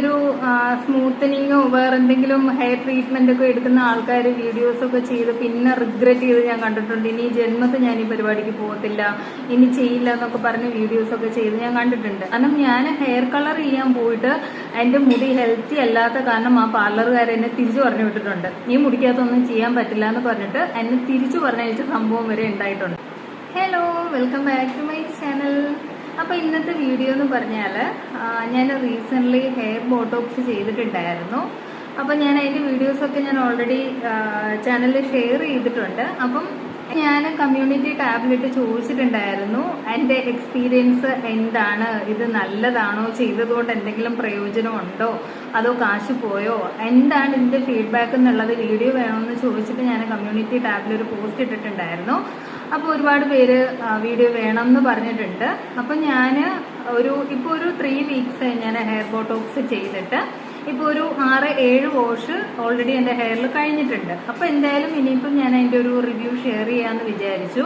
ഒരു സ്മൂത്തനിങ്ങോ വേറെ എന്തെങ്കിലും ഹെയർ ട്രീറ്റ്മെന്റ് ഒക്കെ എടുക്കുന്ന ആൾക്കാർ വീഡിയോസ് ഒക്കെ ചെയ്ത് പിന്നെ റിഗ്രറ്റ് ചെയ്ത് ഞാൻ കണ്ടിട്ടുണ്ട്. ഇനി ജന്മത്തിൽ ജന്മത്ത് ഞാൻ ഈ പരിപാടിക്ക് പോകത്തില്ല. ഇനി ചെയ്യില്ല എന്നൊക്കെ പറഞ്ഞ് വീഡിയോസ് ഒക്കെ ചെയ്ത് ഞാൻ കണ്ടിട്ടുണ്ട്. കാരണം ഞാൻ ഹെയർ കളർ ചെയ്യാൻ പോയിട്ട് എന്റെ മുടി ഹെൽത്തി അല്ലാത്ത കാരണം ആ പാർലറുകാർ എന്നെ തിരിച്ചു പറഞ്ഞു വിട്ടിട്ടുണ്ട്. ഈ മുടിക്കകത്തൊന്നും ചെയ്യാൻ പറ്റില്ല എന്ന് പറഞ്ഞിട്ട് എന്നെ തിരിച്ചു പറഞ്ഞയച്ച സംഭവം വരെ ഉണ്ടായിട്ടുണ്ട്. Hello welcome back to my channel. അപ്പോൾ ഇന്നത്തെ വീഡിയോ എന്ന് പറഞ്ഞാൽ ഞാൻ റീസെന്റ്ലി ഹെയർ ബോട്ടോക്സ് ചെയ്തിട്ടുണ്ടായിരുന്നു. അപ്പോൾ ഞാൻ അതിന്റെ വീഡിയോസൊക്കെ ഞാൻ ഓൾറെഡി ചാനലിൽ ഷെയർ ചെയ്തിട്ടുണ്ട്. അപ്പം ഞാൻ കമ്മ്യൂണിറ്റി ടാബിലിട്ട് ചോദിച്ചിട്ടുണ്ടായിരുന്നു എന്റെ എക്സ്പീരിയൻസ് എന്താണ്? ഇത് നല്ലതാണോ? ചെയ്തതുകൊണ്ട് എന്തെങ്കിലും പ്രയോജനം ഉണ്ടോ? അതോ കാശ് പോയോ? എന്താണ് ഇതിന്റെ ഫീഡ്ബാക്ക് എന്നുള്ളത് വീഡിയോ വേണമെന്ന് ചോദിച്ചിട്ട് ഞാൻ കമ്മ്യൂണിറ്റി ടാബിൽ ഒരു പോസ്റ്റ് ഇട്ടിട്ടുണ്ടായിരുന്നു. അപ്പോൾ ഒരുപാട് പേര് വീഡിയോ വേണം എന്ന് പറഞ്ഞിട്ടുണ്ട്. അപ്പോൾ ഞാൻ ഒരു ഇപ്പോൾ ഒരു ത്രീ വീക്സ് ഞാൻ ഹെയർ ബോട്ടോക്സ് ചെയ്തിട്ട് ഇപ്പോൾ ഒരു ആറ് ഏഴ് വാഷ് ഓൾറെഡി എന്റെ ഹെയറിൽ കഴിഞ്ഞിട്ടുണ്ട്. അപ്പോൾ എന്തായാലും ഇനിയിപ്പം ഞാൻ അതിന്റെ ഒരു റിവ്യൂ ഷെയർ ചെയ്യാന്ന് വിചാരിച്ചു.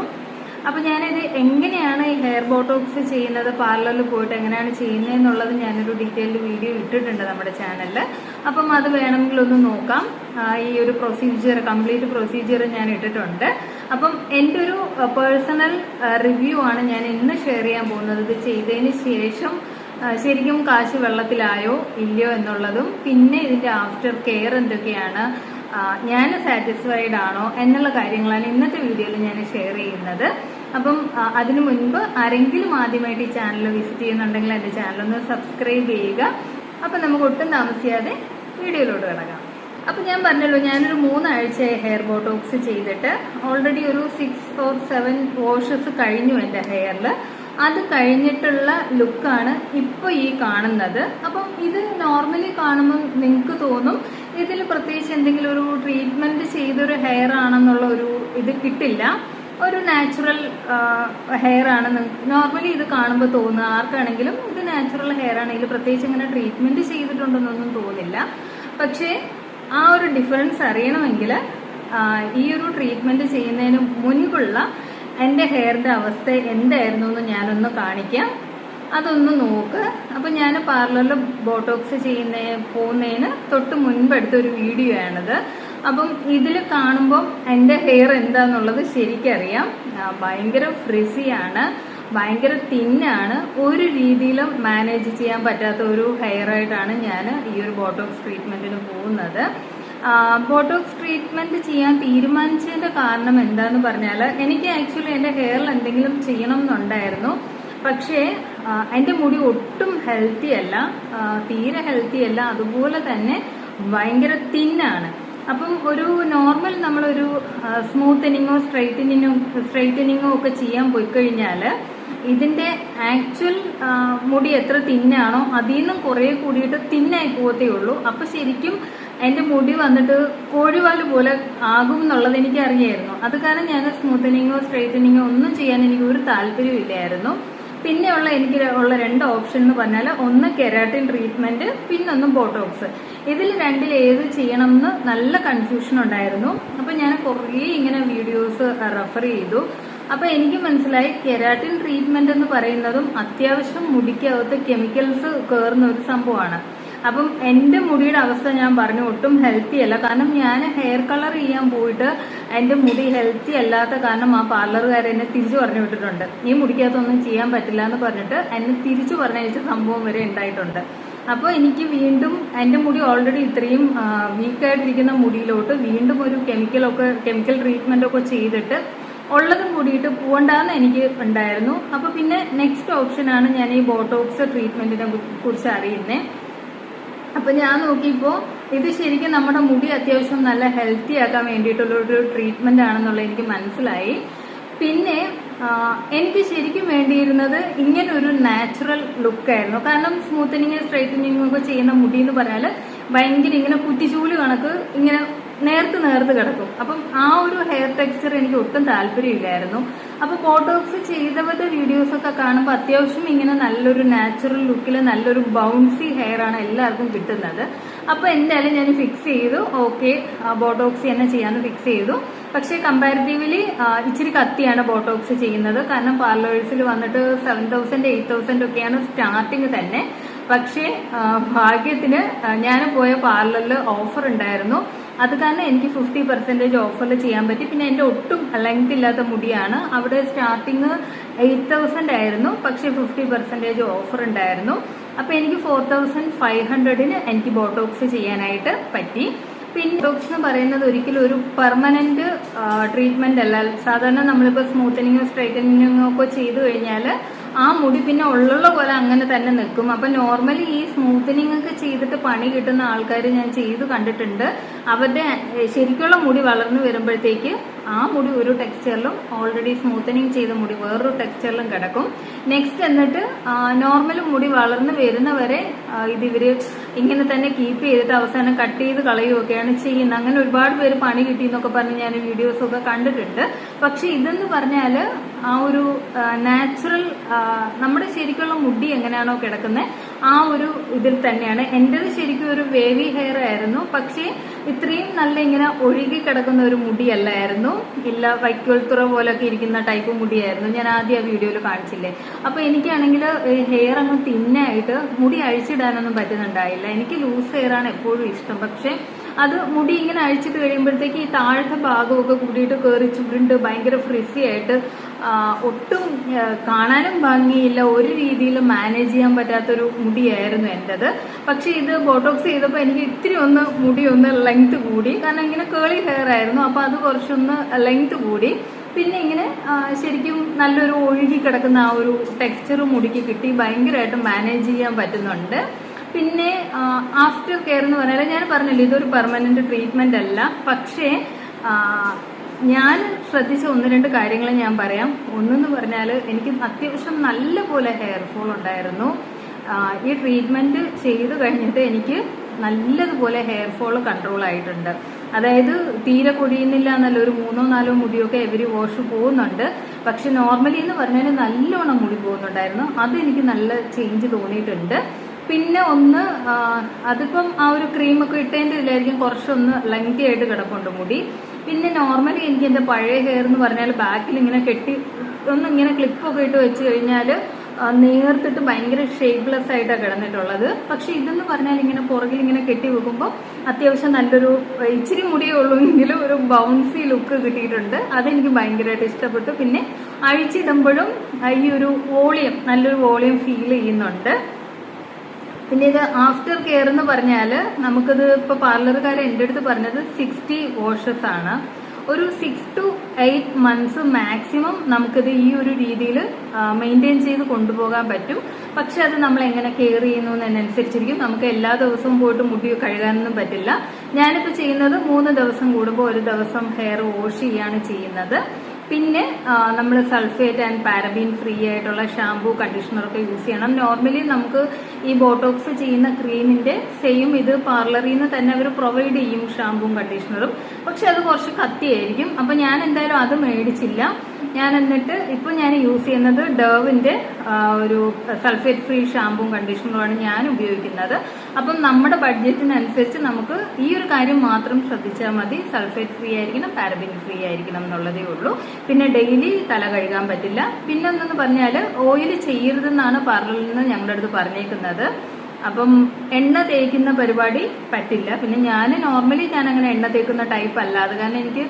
അപ്പോൾ ഞാനിത് എങ്ങനെയാണ് ഈ ഹെയർ ബോട്ടോക്സ് ചെയ്യുന്നത് പാർലറിൽ പോയിട്ട് എങ്ങനെയാണ് ചെയ്യുന്നത് എന്നുള്ളത് ഞാനൊരു ഡീറ്റെയിൽഡ് വീഡിയോ ഇട്ടിട്ടുണ്ട് നമ്മുടെ ചാനലിൽ അപ്പം അത് വേണമെങ്കിൽ ഒന്ന് നോക്കാം. ഈ ഒരു പ്രൊസീജിയർ കംപ്ലീറ്റ് പ്രൊസീജിയർ ഞാൻ ഇട്ടിട്ടുണ്ട്. അപ്പം എന്റെ ഒരു പേഴ്സണൽ റിവ്യൂ ആണ് ഞാൻ ഇന്ന് ഷെയർ ചെയ്യാൻ പോകുന്നത്. ഇത് ചെയ്തതിന് ശേഷം ശരിക്കും കാശ് വെള്ളത്തിലായോ ഇല്ലയോ എന്നുള്ളതും പിന്നെ ഇതിന്റെ ആഫ്റ്റർ കെയർ എന്തൊക്കെയാണ് ഞാൻ സാറ്റിസ്ഫൈഡ് ആണോ എന്നുള്ള കാര്യങ്ങളാണ് ഇന്നത്തെ വീഡിയോയിൽ ഞാൻ ഷെയർ ചെയ്യുന്നത്. അപ്പം അതിനു മുൻപ് ആരെങ്കിലും ആദ്യമായിട്ട് ഈ ചാനൽ വിസിറ്റ് ചെയ്യുന്നുണ്ടെങ്കിൽ എന്റെ ചാനലൊന്ന് സബ്സ്ക്രൈബ് ചെയ്യുക. അപ്പം നമുക്ക് ഒട്ടും താമസിയാതെ വീഡിയോയിലോട്ട് കിടക്കാം. അപ്പൊ ഞാൻ പറഞ്ഞല്ലോ ഞാനൊരു മൂന്നാഴ്ച ഹെയർ ബോട്ടോക്സ് ചെയ്തിട്ട് ഓൾറെഡി ഒരു സിക്സ് ഓർ സെവൻ വാഷസ് കഴിഞ്ഞു എന്റെ ഹെയറിൽ അത് കഴിഞ്ഞിട്ടുള്ള ലുക്കാണ് ഇപ്പോൾ ഈ കാണുന്നത്. അപ്പം ഇത് നോർമലി കാണുമ്പോൾ നിങ്ങൾക്ക് തോന്നും ഇതിൽ പ്രത്യേകിച്ച് എന്തെങ്കിലും ഒരു ട്രീറ്റ്മെന്റ് ചെയ്തൊരു ഹെയർ ആണെന്നുള്ള ഒരു ഇത് കിട്ടില്ല. ഒരു നാച്ചുറൽ ഹെയർ ആണ് നോർമലി ഇത് കാണുമ്പോൾ തോന്നുക. ആർക്കാണെങ്കിലും ഇത് നാച്ചുറൽ ഹെയർ ആണ്. ഇതിൽ പ്രത്യേകിച്ച് ഇങ്ങനെ ട്രീറ്റ്മെന്റ് ചെയ്തിട്ടുണ്ടെന്നൊന്നും തോന്നില്ല. പക്ഷേ ആ ഒരു ഡിഫറൻസ് അറിയണമെങ്കിൽ ഈ ഒരു ട്രീറ്റ്മെന്റ് ചെയ്യുന്നതിന് മുൻപുള്ള എന്റെ ഹെയറിന്റെ അവസ്ഥ എന്തായിരുന്നു എന്ന് ഞാനൊന്ന് കാണിക്കാം. അതൊന്ന് നോക്ക്. അപ്പം ഞാൻ പാർലറിൽ ബോട്ടോക്സ് ചെയ്യുന്ന പോകുന്നതിന് തൊട്ട് മുൻപ് എടുത്ത ഒരു വീഡിയോ ആണിത്. അപ്പം ഇതിൽ കാണുമ്പോൾ എന്റെ ഹെയർ എന്താന്നുള്ളത് ശരിക്കറിയാം. ഭയങ്കര ഫ്രിസിയാണ് ഭയങ്കര തിന്നാണ്. ഒരു രീതിയിലും മാനേജ് ചെയ്യാൻ പറ്റാത്ത ഒരു ഹെയർ ആയിട്ടാണ് ഞാൻ ഈ ഒരു ബോട്ടോക്സ് ട്രീറ്റ്മെന്റിന് പോകുന്നത്. ബോട്ടോക്സ് ട്രീറ്റ്മെന്റ് ചെയ്യാൻ തീരുമാനിച്ചതിന്റെ കാരണം എന്താന്ന് പറഞ്ഞാൽ എനിക്ക് ആക്ച്വലി എന്റെ ഹെയറിൽ എന്തെങ്കിലും ചെയ്യണം എന്നുണ്ടായിരുന്നു പക്ഷേ എന്റെ മുടി ഒട്ടും ഹെൽത്തി അല്ല. തീരെ ഹെൽത്തി അല്ല. അതുപോലെ തന്നെ ഭയങ്കര തിന്നാണ് അപ്പം ഒരു നോർമൽ നമ്മളൊരു സ്മൂത്തനിങ്ങോ സ്ട്രൈറ്റനിങ്ങോ സ്ട്രൈറ്റനിങ്ങോ ഒക്കെ ചെയ്യാൻ പോയി കഴിഞ്ഞാൽ ഇതിന്റെ ആക്ച്വൽ മുടി എത്ര തിന്നാണോ അതിൽ നിന്നും കുറേ കൂടിയിട്ട് തിന്നായി പോകത്തേ ഉള്ളൂ. അപ്പൊ ശരിക്കും എന്റെ മുടി വന്നിട്ട് കോഴിവാൽ പോലെ ആകും എന്നുള്ളത് എനിക്ക് അറിയായിരുന്നു അത് കാരണം ഞാൻ സ്മൂത്തനിങ്ങോ സ്ട്രൈറ്റനിങ്ങോ ഒന്നും ചെയ്യാൻ എനിക്ക് ഒരു താല്പര്യമില്ലായിരുന്നു പിന്നെയുള്ള എനിക്ക് ഉള്ള രണ്ട് ഓപ്ഷൻ എന്ന് പറഞ്ഞാൽ ഒന്ന് കെരാട്ടിൻ ട്രീറ്റ്മെന്റ് പിന്നൊന്ന് ബോട്ടോക്സ് ഇതിൽ രണ്ടിൽ ഏത് ചെയ്യണം എന്ന് നല്ല കൺഫ്യൂഷൻ ഉണ്ടായിരുന്നു. അപ്പൊ ഞാൻ കുറേ ഇങ്ങനെ വീഡിയോസ് റെഫർ ചെയ്തു. അപ്പൊ എനിക്ക് മനസ്സിലായി കെരാട്ടിൻ ട്രീറ്റ്മെന്റ് എന്ന് പറയുന്നതും അത്യാവശ്യം മുടിക്കകത്ത് കെമിക്കൽസ് കയറുന്ന ഒരു സംഭവമാണ്. അപ്പം എന്റെ മുടിയുടെ അവസ്ഥ ഞാൻ പറഞ്ഞു ഒട്ടും ഹെൽത്തി അല്ല. കാരണം ഞാൻ ഹെയർ കളർ ചെയ്യാൻ പോയിട്ട് എന്റെ മുടി ഹെൽത്തി അല്ലാത്ത കാരണം ആ പാർലറുകാർ എന്നെ തിരിച്ചു പറഞ്ഞു വിട്ടിട്ടുണ്ട്. ഈ മുടിക്കകത്തൊന്നും ചെയ്യാൻ പറ്റില്ല എന്ന് പറഞ്ഞിട്ട് എന്നെ തിരിച്ചു പറഞ്ഞയച്ച സംഭവം വരെ ഉണ്ടായിട്ടുണ്ട്. അപ്പോൾ എനിക്ക് വീണ്ടും എന്റെ മുടി ഓൾറെഡി ഇത്രയും വീക്കായിട്ടിരിക്കുന്ന മുടിയിലോട്ട് വീണ്ടും ഒരു കെമിക്കലൊക്കെ കെമിക്കൽ ട്രീറ്റ്മെന്റ് ഒക്കെ ചെയ്തിട്ട് ഉള്ളതും കൂടിയിട്ട് പോകണ്ടെന്ന് എനിക്ക് ഉണ്ടായിരുന്നു. അപ്പോൾ പിന്നെ നെക്സ്റ്റ് ഓപ്ഷൻ ആണ് ഞാൻ ഈ ബോട്ടോക്സ് ട്രീറ്റ്മെന്റിനെ കുറിച്ച് അറിയുന്നത് അപ്പൊ ഞാൻ നോക്കിയപ്പോ ഇത് ശരിക്കും നമ്മുടെ മുടി അത്യാവശ്യം നല്ല ഹെൽത്തി ആക്കാൻ വേണ്ടിയിട്ടുള്ള ഒരു ട്രീറ്റ്മെന്റ് ആണെന്നുള്ള എനിക്ക് മനസ്സിലായി. പിന്നെ എനിക്ക് ശരിക്കും വേണ്ടിയിരുന്നത് ഇങ്ങനെ ഒരു നാച്ചുറൽ ലുക്കായിരുന്നു കാരണം സ്മൂത്തനിങ് സ്ട്രൈറ്റനിങ് ഒക്കെ ചെയ്യുന്ന മുടി എന്ന് പറഞ്ഞാൽ ഭയങ്കര ഇങ്ങനെ കുറ്റിച്ചൂൽ കണക്ക് ഇങ്ങനെ നേർത്ത് നേർത്ത് കിടക്കും. അപ്പം ആ ഒരു ഹെയർ ടെക്സ്ചർ എനിക്ക് ഒട്ടും താല്പര്യമില്ലായിരുന്നു. അപ്പൊ ബോട്ടോക്സ് ചെയ്തവരുടെ വീഡിയോസൊക്കെ കാണുമ്പോൾ അത്യാവശ്യം ഇങ്ങനെ നല്ലൊരു നാച്ചുറൽ ലുക്കിൽ നല്ലൊരു ബൗൺസി ഹെയർ ആണ് എല്ലാവർക്കും കിട്ടുന്നത്. അപ്പൊ എന്തായാലും ഞാൻ ഫിക്സ് ചെയ്തു. ഓക്കെ ബോട്ടോക്സ് തന്നെ ചെയ്യാമെന്ന് ഫിക്സ് ചെയ്തു. പക്ഷേ കമ്പാരിറ്റീവ്ലി ഇച്ചിരി കത്തിയാണ് ബോട്ടോക്സ് ചെയ്യുന്നത്. കാരണം പാർലേഴ്സിൽ വന്നിട്ട് സെവൻ തൗസൻഡ് എയ്റ്റ് തൗസൻഡ് ഒക്കെയാണ് സ്റ്റാർട്ടിങ് തന്നെ. പക്ഷേ ഭാഗ്യത്തിന് ഞാൻ പോയ പാർലറിൽ ഓഫർ ഉണ്ടായിരുന്നു. അത് കാരണം എനിക്ക് ഫിഫ്റ്റി പെർസെന്റേജ് ഓഫറിൽ ചെയ്യാൻ പറ്റി. പിന്നെ എന്റെ ഒട്ടും ലെങ്ത് ഇല്ലാത്ത മുടിയാണ്. അവിടെ സ്റ്റാർട്ടിങ് എയ്റ്റ് തൗസൻഡ് ആയിരുന്നു. പക്ഷേ ഫിഫ്റ്റി പെർസെന്റേജ് ഓഫർ ഉണ്ടായിരുന്നു. അപ്പോൾ എനിക്ക് ഫോർ തൗസൻഡ് ഫൈവ് ഹൺഡ്രഡിന് എനിക്ക് ബോട്ടോക്സ് ചെയ്യാനായിട്ട് പറ്റി. പിന്നെ ബോട്ടോക്സ് എന്ന് പറയുന്നത് ഒരിക്കലും ഒരു പെർമനന്റ് ട്രീറ്റ്മെന്റ് അല്ല. സാധാരണ നമ്മളിപ്പോൾ സ്മൂത്തനിങ്ങോ സ്ട്രൈറ്റനിങ്ങോ ഒക്കെ ചെയ്തു കഴിഞ്ഞാൽ ആ മുടി പിന്നെ ഉള്ള പോലെ അങ്ങനെ തന്നെ നിൽക്കും. അപ്പൊ നോർമലി ഈ സ്മൂത്തനിങ് ഒക്കെ ചെയ്തിട്ട് പണി കിട്ടുന്ന ആൾക്കാർ ഞാൻ ചെയ്തു കണ്ടിട്ടുണ്ട്. അവരുടെ ശരിക്കുള്ള മുടി വളർന്നു വരുമ്പോഴത്തേക്ക് ആ മുടി ഒരു ടെക്സ്ചറിലും ഓൾറെഡി സ്മൂത്തനിങ് ചെയ്ത മുടി വേറൊരു ടെക്സ്ചറിലും കിടക്കും. നെക്സ്റ്റ് എന്നിട്ട് നോർമൽ മുടി വളർന്നു വരുന്നവരെ ഇത് ഇവർ ഇങ്ങനെ തന്നെ കീപ്പ് ചെയ്തിട്ട് അവസാനം കട്ട് ചെയ്ത് കളയുകയൊക്കെയാണ് ചെയ്യുന്നത്. അങ്ങനെ ഒരുപാട് പേര് പണി കിട്ടി എന്നൊക്കെ പറഞ്ഞ് ഞാൻ വീഡിയോസൊക്കെ കണ്ടിട്ടുണ്ട്. പക്ഷെ ഇതെന്ന് പറഞ്ഞാൽ ആ ഒരു നാച്ചുറൽ നമ്മുടെ ശരിക്കുള്ള മുടി എങ്ങനെയാണോ കിടക്കുന്നത് ആ ഒരു ഇതിൽ തന്നെയാണ്. എന്റെത് ശരിക്കും ഒരു വേവി ഹെയർ ആയിരുന്നു. പക്ഷേ ഇത്രയും നല്ല ഇങ്ങനെ ഒഴുകി കിടക്കുന്ന ഒരു മുടിയല്ലായിരുന്നു. ഇല്ല വൈക്കോൽത്തുറ പോലൊക്കെ ഇരിക്കുന്ന ടൈപ്പ് മുടിയായിരുന്നു. ഞാൻ ആദ്യം ആ വീഡിയോയിൽ കാണിച്ചില്ലേ. അപ്പൊ എനിക്കാണെങ്കിൽ ഹെയർ അങ്ങ് തിന്നായിട്ട് മുടി അഴിച്ചിടാനൊന്നും പറ്റുന്നുണ്ടായില്ല. എനിക്ക് ലൂസ് ഹെയർ ആണ് എപ്പോഴും ഇഷ്ടം. പക്ഷേ അത് മുടി ഇങ്ങനെ അഴിച്ചിട്ട് കഴിയുമ്പോഴത്തേക്ക് ഈ താഴത്തെ ഭാഗമൊക്കെ കൂടിയിട്ട് കയറി ചുരുണ്ട് ഭയങ്കര ഫ്രിസി ആയിട്ട് ഒട്ടും കാണാനും ഭംഗിയില്ല. ഒരു രീതിയിൽ മാനേജ് ചെയ്യാൻ പറ്റാത്തൊരു മുടിയായിരുന്നു എന്റെത് പക്ഷെ ഇത് ബോട്ടോക്സ് ചെയ്തപ്പോൾ എനിക്ക് ഇത്തിരി ഒന്ന് മുടി ഒന്ന് ലെങ്ത് കൂടി. കാരണം ഇങ്ങനെ കേളി ഹെയർ ആയിരുന്നു. അപ്പോൾ അത് കുറച്ചൊന്ന് ലെങ്ത് കൂടി. പിന്നെ ഇങ്ങനെ ശരിക്കും നല്ലൊരു ഒഴുകി കിടക്കുന്ന ആ ഒരു ടെക്സ്ചർ മുടിക്ക് കിട്ടി. ഭയങ്കരമായിട്ട് മാനേജ് ചെയ്യാൻ പറ്റുന്നുണ്ട്. പിന്നെ ആഫ്റ്റർ കെയർ എന്ന് പറഞ്ഞാൽ ഞാൻ പറഞ്ഞില്ല ഇതൊരു പെർമനന്റ് ട്രീറ്റ്മെന്റ് അല്ല. പക്ഷേ ഞാൻ ശ്രദ്ധിച്ച ഒന്ന് രണ്ട് കാര്യങ്ങൾ ഞാൻ പറയാം. ഒന്നെന്ന് പറഞ്ഞാൽ എനിക്ക് അത്യാവശ്യം നല്ല പോലെ ഹെയർ ഫോൾ ഉണ്ടായിരുന്നു ഈ ട്രീറ്റ്മെന്റ് ചെയ്തു കഴിഞ്ഞിട്ട് എനിക്ക് നല്ലതുപോലെ ഹെയർ ഫോൾ കൺട്രോൾ ആയിട്ടുണ്ട്. അതായത് തീരെ കൊഴിയുന്നില്ല എന്നല്ല ഒരു മൂന്നോ നാലോ മുടിയൊക്കെ എവരി വാഷ് പോകുന്നുണ്ട്. പക്ഷെ നോർമലി എന്ന് പറഞ്ഞാൽ നല്ലോണം മുടി പോകുന്നുണ്ടായിരുന്നു. അത് എനിക്ക് നല്ല ചേഞ്ച് തോന്നിയിട്ടുണ്ട്. പിന്നെ ഒന്ന് അതിപ്പം ആ ഒരു ക്രീമൊക്കെ ഇട്ടതിന്റെ ഇതിലായിരിക്കും കുറച്ചൊന്ന് ലെങ്തി ആയിട്ട് കിടപ്പുണ്ട് മുടി. പിന്നെ നോർമലി എനിക്ക് എന്റെ പഴയ ഹെയർ എന്ന് പറഞ്ഞാൽ ബാക്കിൽ ഇങ്ങനെ കെട്ടി ഒന്ന് ഇങ്ങനെ ക്ലിപ്പൊക്കെ ഇട്ട് വെച്ച് കഴിഞ്ഞാൽ നേർത്തിട്ട് ഭയങ്കര ഷേപ്പ്ലെസ് ആയിട്ടാണ് കിടന്നിട്ടുള്ളത്. പക്ഷെ ഇതെന്ന് പറഞ്ഞാൽ ഇങ്ങനെ പുറകിൽ ഇങ്ങനെ കെട്ടി വെക്കുമ്പോൾ അത്യാവശ്യം നല്ലൊരു ഇച്ചിരി മുടിയേ ഉള്ളൂ എങ്കിലും ഒരു ബൗൺസി ലുക്ക് കിട്ടിയിട്ടുണ്ട്. അതെനിക്ക് ഭയങ്കരമായിട്ട് ഇഷ്ടപ്പെട്ടു. പിന്നെ അഴിച്ചിടുമ്പോഴും ഈ ഒരു വോളിയം നല്ലൊരു വോളിയം ഫീൽ ചെയ്യുന്നുണ്ട്. പിന്നെ ഇത് ആഫ്റ്റർ കെയർ എന്ന് പറഞ്ഞാൽ നമുക്കിത് ഇപ്പൊ പാർലറുകാർ എന്റെ അടുത്ത് പറഞ്ഞത് സിക്സ്റ്റി വാഷസ് ആണ്. ഒരു six to eight months maximum നമുക്കിത് ഈ ഒരു രീതിയിൽ മെയിന്റെയിൻ ചെയ്ത് കൊണ്ടുപോകാൻ പറ്റും. പക്ഷെ അത് നമ്മൾ എങ്ങനെ കെയർ ചെയ്യുന്നു എന്നനുസരിച്ചിരിക്കും. നമുക്ക് എല്ലാ ദിവസവും പോയിട്ട് മുടി കഴുകാനൊന്നും പറ്റില്ല. ഞാനിപ്പോൾ ചെയ്യുന്നത് മൂന്ന് ദിവസം കൂടുമ്പോൾ ഒരു ദിവസം ഹെയർ വാഷ് ചെയ്യാണ് ചെയ്യുന്നത്. പിന്നെ നമ്മൾ സൾഫേറ്റ് ആൻഡ് പാരബീൻ ഫ്രീ ആയിട്ടുള്ള ഷാംപൂ കണ്ടീഷണറൊക്കെ യൂസ് ചെയ്യണം. നോർമലി നമുക്ക് ഈ ബോട്ടോക്സ് ചെയ്യുന്ന ക്രീമിന്റെ സെയിം ഇത് പാർലറിൽ നിന്ന് തന്നെ അവർ പ്രൊവൈഡ് ചെയ്യും ഷാംപൂവും കണ്ടീഷണറും പക്ഷെ അത് കുറച്ച് കത്തിയായിരിക്കും. അപ്പൊ ഞാൻ എന്തായാലും അത് മേടിച്ചില്ല. ഞാൻ എന്നിട്ട് ഇപ്പൊ ഞാൻ യൂസ് ചെയ്യുന്നത് ഡേവിന്റെ ഒരു സൾഫേറ്റ് ഫ്രീ ഷാമ്പും കണ്ടീഷണറുമാണ് ഞാൻ ഉപയോഗിക്കുന്നത്. അപ്പം നമ്മുടെ ബഡ്ജറ്റിനനുസരിച്ച് നമുക്ക് ഈ ഒരു കാര്യം മാത്രം ശ്രദ്ധിച്ചാൽ മതി. സൾഫേറ്റ് ഫ്രീ ആയിരിക്കണം പാരബിൻ ഫ്രീ ആയിരിക്കണം എന്നുള്ളതേ ഉള്ളൂ. പിന്നെ ഡെയിലി തല കഴുകാൻ പറ്റില്ല. പിന്നെ എന്തെന്ന് പറഞ്ഞാൽ ഓയിൽ ചെയ്യരുതെന്നാണ് പാർലറിൽ നിന്ന് ഞങ്ങളുടെ അടുത്ത് പറഞ്ഞേക്കുന്നത്. അപ്പം എണ്ണ തേക്കുന്ന പരിപാടി പറ്റില്ല. പിന്നെ ഞാൻ നോർമലി ഞാൻ അങ്ങനെ എണ്ണ തേക്കുന്ന ടൈപ്പ് അല്ല കാരണം എനിക്ക്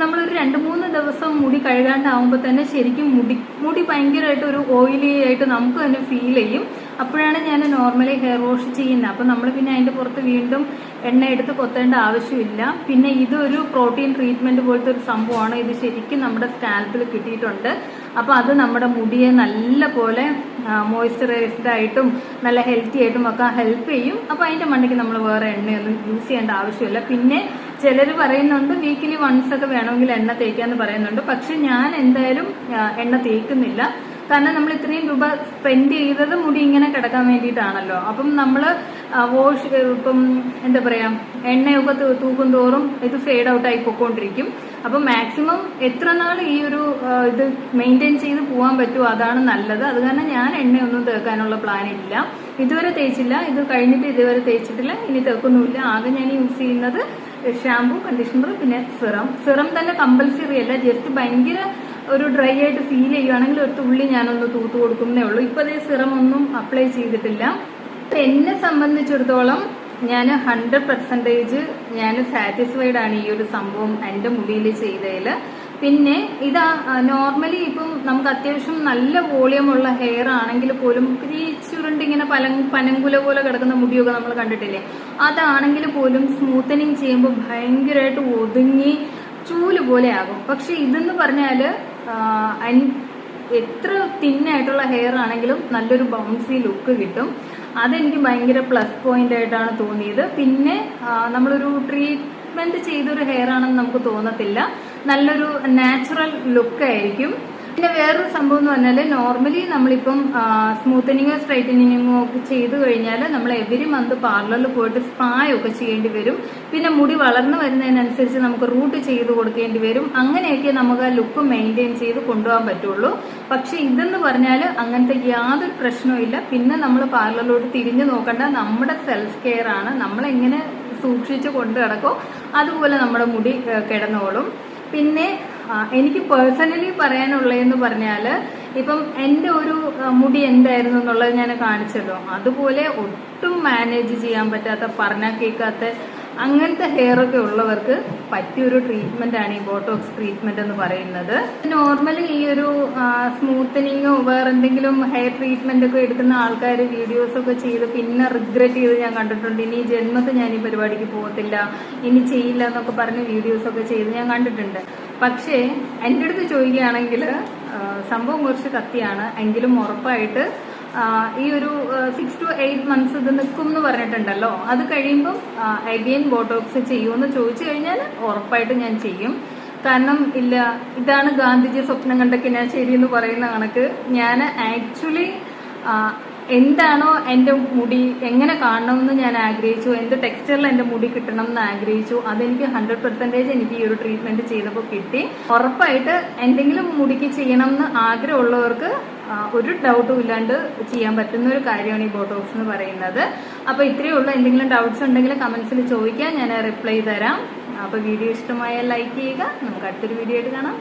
നമ്മളൊരു രണ്ട് മൂന്ന് ദിവസം മുടി കഴുകാണ്ടാവുമ്പോൾ തന്നെ ശരിക്കും മുടി മുടി ഭയങ്കരമായിട്ട് ഒരു ഓയിലി ആയിട്ട് നമുക്ക് തന്നെ ഫീൽ ചെയ്യും. അപ്പോഴാണ് ഞാൻ നോർമലി ഹെയർ വാഷ് ചെയ്യുന്നത്. അപ്പം നമ്മൾ പിന്നെ അതിന്റെ പുറത്ത് വീണ്ടും എണ്ണ എടുത്ത് കൊത്തേണ്ട ആവശ്യമില്ല. പിന്നെ ഇതൊരു പ്രോട്ടീൻ ട്രീറ്റ്മെന്റ് പോലത്തെ ഒരു സംഭവമാണ്. ഇത് ശരിക്കും നമ്മുടെ സ്കാൽപ്പിൽ കിട്ടിയിട്ടുണ്ട്. അപ്പോൾ അത് നമ്മുടെ മുടിയെ നല്ല പോലെ മോയ്സ്ചറൈസ്ഡ് ആയിട്ടും നല്ല ഹെൽത്തി ആയിട്ടും ഒക്കെ ഹെൽപ്പ് ചെയ്യും. അപ്പോൾ അതിന്റെ മണ്ടയ്ക്ക് നമ്മൾ വേറെ എണ്ണയൊന്നും യൂസ് ചെയ്യേണ്ട ആവശ്യമില്ല. പിന്നെ ചിലർ പറയുന്നുണ്ട് വീക്കിലി വൺസ് ഒക്കെ വേണമെങ്കിൽ എണ്ണ തേക്കാന്ന് പറയുന്നുണ്ട്. പക്ഷെ ഞാൻ എന്തായാലും എണ്ണ തേക്കുന്നില്ല. കാരണം നമ്മൾ ഇത്രയും രൂപ സ്പെൻഡ് ചെയ്തത് മുടി ഇങ്ങനെ കിടക്കാൻ വേണ്ടിയിട്ടാണല്ലോ. അപ്പം നമ്മൾ വാഷ് ഇപ്പം എന്താ പറയാ എണ്ണയൊക്കെ തൂക്കും തോറും ഇത് ഫെയ്ഡ് ഔട്ട് ആയി പൊക്കോണ്ടിരിക്കും. അപ്പം മാക്സിമം എത്ര നാൾ ഈ ഒരു ഇത് മെയിന്റെയിൻ ചെയ്ത് പോകാൻ പറ്റുമോ അതാണ് നല്ലത്. അത് കാരണം ഞാൻ എണ്ണയൊന്നും തേക്കാനുള്ള പ്ലാൻ ഇല്ല. ഇതുവരെ തേച്ചില്ല. ഇത് കഴിഞ്ഞിട്ട് ഇതുവരെ തേച്ചിട്ടില്ല. ഇനി തേക്കൊന്നുമില്ല. ആകെ ഞാൻ യൂസ് ചെയ്യുന്നത് ഷാംപൂ കണ്ടീഷണർ പിന്നെ സിറം സിറം തന്നെ കമ്പൽസറി അല്ല. ജസ്റ്റ് ഭയങ്കര ഒരു ഡ്രൈ ആയിട്ട് ഫീൽ ചെയ്യുവാണെങ്കിൽ ഒരു തുള്ളി ഞാനൊന്ന് തൂത്ത് കൊടുക്കുന്നേ ഉള്ളൂ. ഇപ്പൊ അതേ സിറം ഒന്നും അപ്ലൈ ചെയ്തിട്ടില്ല. എന്നെ സംബന്ധിച്ചിടത്തോളം ഞാൻ ഹൺഡ്രഡ് പെർസെന്റേജ് ഞാൻ സാറ്റിസ്ഫൈഡ് ആണ് ഈ ഒരു സംഭവം എന്റെ മുടിയിൽ ചെയ്തതിൽ പിന്നെ ഇതാ നോർമലി ഇപ്പം നമുക്ക് അത്യാവശ്യം നല്ല വോളിയമുള്ള ഹെയർ ആണെങ്കിൽ പോലും ഈ ചുരുണ്ടിങ്ങനെ പല പനങ്കുല പോലെ കിടക്കുന്ന മുടിയൊക്കെ നമ്മൾ കണ്ടിട്ടില്ലേ? അതാണെങ്കിൽ പോലും സ്മൂത്തനിങ് ചെയ്യുമ്പോൾ ഭയങ്കരമായിട്ട് ഒതുങ്ങി ചൂൽ പോലെ ആകും. പക്ഷെ ഇതെന്ന് പറഞ്ഞാൽ എത്ര തിന്നായിട്ടുള്ള ഹെയർ ആണെങ്കിലും നല്ലൊരു ബൗൺസി ലുക്ക് കിട്ടും. അതെനിക്ക് ഭയങ്കര പ്ലസ് പോയിന്റ് ആയിട്ടാണ് തോന്നിയത്. പിന്നെ നമ്മളൊരു ട്രീറ്റ്മെന്റ് ചെയ്തൊരു ഹെയർ ആണെന്ന് നമുക്ക് തോന്നത്തില്ല. നല്ലൊരു നാച്ചുറൽ ലുക്ക് ആയിരിക്കും. പിന്നെ വേറൊരു സംഭവം എന്ന് പറഞ്ഞാൽ നോർമലി നമ്മളിപ്പം സ്മൂത്തനിങ്ങോ സ്ട്രൈറ്റനിങ്ങോ ഒക്കെ ചെയ്തു കഴിഞ്ഞാൽ നമ്മൾ എവരി മന്ത് പാർലറിൽ പോയിട്ട് സ്പായൊക്കെ ചെയ്യേണ്ടി വരും. പിന്നെ മുടി വളർന്നു വരുന്നതിനനുസരിച്ച് നമുക്ക് റൂട്ട് ചെയ്ത് കൊടുക്കേണ്ടി വരും. അങ്ങനെയൊക്കെ നമുക്ക് ആ ലുക്ക് മെയിന്റെയിൻ ചെയ്ത് കൊണ്ടുപോകാൻ പറ്റുള്ളൂ. പക്ഷെ ഇതെന്ന് പറഞ്ഞാൽ അങ്ങനത്തെ യാതൊരു പ്രശ്നവും പിന്നെ നമ്മൾ പാർലറിലോട്ട് തിരിഞ്ഞു നോക്കേണ്ട. നമ്മുടെ സെൽഫ് കെയർ ആണ്. നമ്മളെങ്ങനെ സൂക്ഷിച്ച് കൊണ്ടു കിടക്കോ അതുപോലെ നമ്മുടെ മുടി കിടന്നോളും. പിന്നെ എനിക്ക് പേഴ്സണലി പറയാനുള്ളതെന്ന് പറഞ്ഞാൽ ഇപ്പം എന്റെ ഒരു മുടി എന്തായിരുന്നു എന്നുള്ളത് ഞാൻ കാണിച്ചല്ലോ. അതുപോലെ ഒട്ടും മാനേജ് ചെയ്യാൻ പറ്റാത്ത പറഞ്ഞാൽ കേൾക്കാത്ത അങ്ങനത്തെ ഹെയർ ഒക്കെ ഉള്ളവർക്ക് പറ്റിയൊരു ട്രീറ്റ്മെന്റ് ആണ് ഈ ബോട്ടോക്സ് ട്രീറ്റ്മെന്റ് എന്ന് പറയുന്നത്. നോർമലി ഈ ഒരു സ്മൂത്തനിങ്ങോ വേറെ എന്തെങ്കിലും ഹെയർ ട്രീറ്റ്മെന്റ് ഒക്കെ എടുക്കുന്ന ആൾക്കാർ വീഡിയോസ് ഒക്കെ ചെയ്ത് പിന്നെ റിഗ്രറ്റ് ചെയ്ത് ഞാൻ കണ്ടിട്ടുണ്ട്. ഇനി ജന്മത്തിൽ ജന്മത്ത് ഞാൻ ഈ പരിപാടിക്ക് പോകത്തില്ല ഇനി ചെയ്യില്ല എന്നൊക്കെ പറഞ്ഞ് വീഡിയോസ് ഒക്കെ ചെയ്ത് ഞാൻ കണ്ടിട്ടുണ്ട്. പക്ഷേ എന്റെ അടുത്ത് ചോദിക്കുകയാണെങ്കിൽ സംഭവം കുറച്ച് കത്തിയാണ്. എങ്കിലും ഉറപ്പായിട്ട് ഈ ഒരു സിക്സ് ടു എയ്റ്റ് മന്ത്സ് ഇത് നിൽക്കും എന്ന് പറഞ്ഞിട്ടുണ്ടല്ലോ. അത് കഴിയുമ്പം അഗെയിൻ ബോട്ടോക്സ് ചെയ്യുമെന്ന് ചോദിച്ചു കഴിഞ്ഞാൽ ഉറപ്പായിട്ട് ഞാൻ ചെയ്യും. കാരണം ഇല്ല ഇതാണ് ഗാന്ധിജി സ്വപ്നം കണ്ടൊക്കെ ഞാൻ ശരിയെന്ന് പറയുന്ന കണക്ക്. ഞാൻ ആക്ച്വലി എന്താണോ എന്റെ മുടി എങ്ങനെ കാണണമെന്ന് ഞാൻ ആഗ്രഹിച്ചു എന്ത് ടെക്സ്ചറിൽ എന്റെ മുടി കിട്ടണം എന്ന് ആഗ്രഹിച്ചു അതെനിക്ക് ഹൺഡ്രഡ് പെർസെന്റേജ് എനിക്ക് ഈ ഒരു ട്രീറ്റ്മെന്റ് ചെയ്തപ്പോൾ കിട്ടി. ഉറപ്പായിട്ട് എന്തെങ്കിലും മുടിക്ക് ചെയ്യണം എന്ന് ആഗ്രഹമുള്ളവർക്ക് ഒരു ഡൗട്ടും ഇല്ലാണ്ട് ചെയ്യാൻ പറ്റുന്ന ഒരു കാര്യമാണ് ഈ ബോട്ടോക്സ് എന്ന് പറയുന്നത്. അപ്പോൾ ഇത്രയേ ഉള്ളൂ. എന്തെങ്കിലും ഡൗട്ട്സ് ഉണ്ടെങ്കിൽ കമന്റ്സിൽ ചോദിക്കാം. ഞാൻ റിപ്ലൈ തരാം. അപ്പോൾ വീഡിയോ ഇഷ്ടമായാൽ ലൈക്ക് ചെയ്യുക. നമുക്ക് അടുത്തൊരു വീഡിയോ ആയിട്ട് കാണാം.